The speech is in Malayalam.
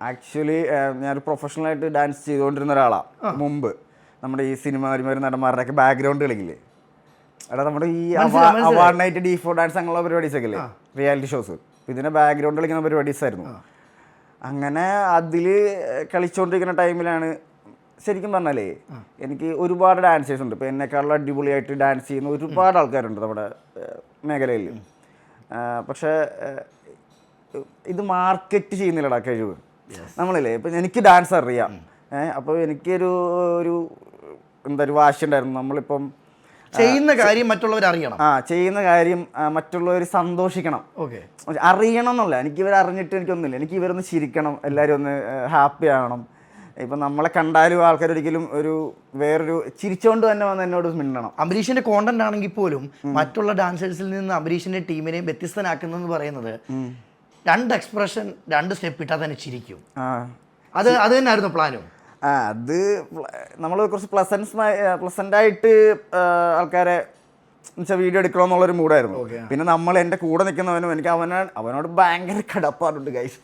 ആക്ച്വലി ഞാനൊരു പ്രൊഫഷണലായിട്ട് ഡാൻസ് ചെയ്തുകൊണ്ടിരുന്ന ഒരാളാണ് മുമ്പ്. നമ്മുടെ ഈ സിനിമ നടിമാരും നടന്മാരുടെ ഒക്കെ ബാക്ക്ഗ്രൗണ്ട് കളിക്കില്ലേ? എടാ നമ്മുടെ ഈ. Award night D four dance അങ്ങനെയുള്ള പരിപാടീസ് ഒക്കെ ഇല്ലേ? റിയാലിറ്റി ഷോസ് ഇതിന്റെ ബാക്ക്ഗ്രൗണ്ട് കളിക്കുന്ന പരിപാടീസ് ആയിരുന്നു. അങ്ങനെ അതിൽ കളിച്ചുകൊണ്ടിരിക്കുന്ന ടൈമിലാണ് ശരിക്കും പറഞ്ഞാലേ എനിക്ക് ഒരുപാട് ഡാൻസേഴ്സ് ഉണ്ട്. ഇപ്പോൾ എന്നെക്കാളും അടിപൊളിയായിട്ട് ഡാൻസ് ചെയ്യുന്ന ഒരുപാട് ആൾക്കാരുണ്ട് നമ്മുടെ മേഖലയിൽ പക്ഷേ ഇത് മാർക്കറ്റ് ചെയ്യുന്നില്ലടാ കഴിവ്. നമ്മളില്ലേ ഇപ്പം എനിക്ക് ഡാൻസ് അറിയാം. അപ്പോൾ എനിക്കൊരു ഒരു എന്താ ഒരു വാശി ഉണ്ടായിരുന്നു നമ്മളിപ്പം ചെയ്യുന്ന കാര്യം മറ്റുള്ളവർ അറിയണം. ആ ചെയ്യുന്ന കാര്യം മറ്റുള്ളവർ സന്തോഷിക്കണം. ഓക്കെ. അറിയണം എന്നല്ല എനിക്ക് ഇവർ അറിഞ്ഞിട്ട് എനിക്കൊന്നുമില്ല. എനിക്ക് ഇവരൊന്ന് ചിരിക്കണം എല്ലാവരും ഒന്ന് ഹാപ്പി ആവണം. ഇപ്പം നമ്മളെ കണ്ടാലും ആൾക്കാർ ഒരിക്കലും ഒരു വേറൊരു ചിരിച്ചുകൊണ്ട് തന്നെ വന്ന് എന്നോട് മിണ്ടണം. അംബരീഷിന്റെ കോണ്ടന്റ് ആണെങ്കിൽ പോലും മറ്റുള്ള ഡാൻസേഴ്സിൽ നിന്ന് അംബരീഷിന്റെ ടീമിനെ വ്യത്യസ്തനാക്കുന്നതെന്ന് പറയുന്നത് രണ്ട് എക്സ്പ്രഷൻ രണ്ട് സ്റ്റെപ്പ് ഇട്ടാൽ തന്നെ ചിരിക്കും. അത് അത് തന്നെയായിരുന്നു പ്ലാനും ആ അത് നമ്മൾ കുറച്ച് പ്ലസൻസ് പ്ലസന്റ് ആയിട്ട് ആൾക്കാരെ എന്നുവെച്ചാൽ വീഡിയോ എടുക്കണമെന്നുള്ളൊരു മൂഡായിരുന്നു പിന്നെ നമ്മൾ എന്റെ കൂടെ നിൽക്കുന്നവനും എനിക്ക് അവനാണ് അവനോട് ഭയങ്കര കടപ്പാടുണ്ട് ഗൈസ്